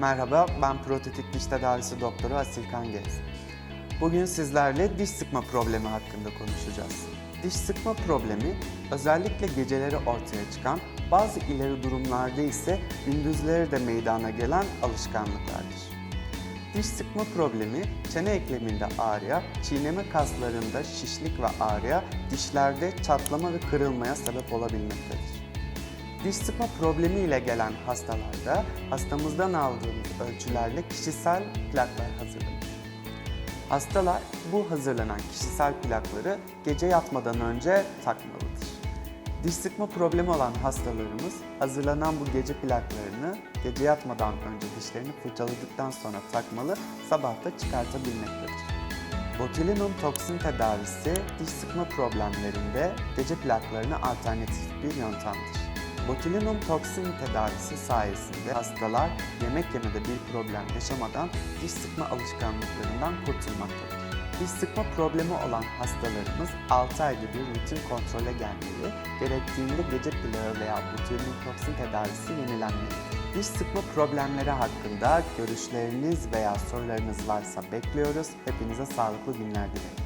Merhaba, ben protetik diş tedavisi doktoru Asilkan Gez. Bugün sizlerle diş sıkma problemi hakkında konuşacağız. Diş sıkma problemi özellikle geceleri ortaya çıkan, bazı ileri durumlarda ise gündüzleri de meydana gelen alışkanlıklardır. Diş sıkma problemi çene ekleminde ağrıya, çiğneme kaslarında şişlik ve ağrıya, dişlerde çatlama ve kırılmaya sebep olabilmektedir. Diş sıkma problemi ile gelen hastalarda hastamızdan aldığımız ölçülerle kişisel plaklar hazırlanır. Hastalar bu hazırlanan kişisel plakları gece yatmadan önce takmalıdır. Diş sıkma problemi olan hastalarımız hazırlanan bu gece plaklarını gece yatmadan önce dişlerini fırçaladıktan sonra takmalı, sabah da çıkartabilmektedir. Botulinum toksin tedavisi diş sıkma problemlerinde gece plaklarına alternatif bir yöntemdir. Botulinum toksin tedavisi sayesinde hastalar yemek yemede bir problem yaşamadan diş sıkma alışkanlıklarından kurtulmaktadır. Diş sıkma problemi olan hastalarımız 6 ayda bir rutin kontrole gelmeli, gerektiğinde gece plağı veya botulinum toksin tedavisi yenilenmelidir. Diş sıkma problemleri hakkında görüşleriniz veya sorularınız varsa bekliyoruz. Hepinize sağlıklı günler dilerim.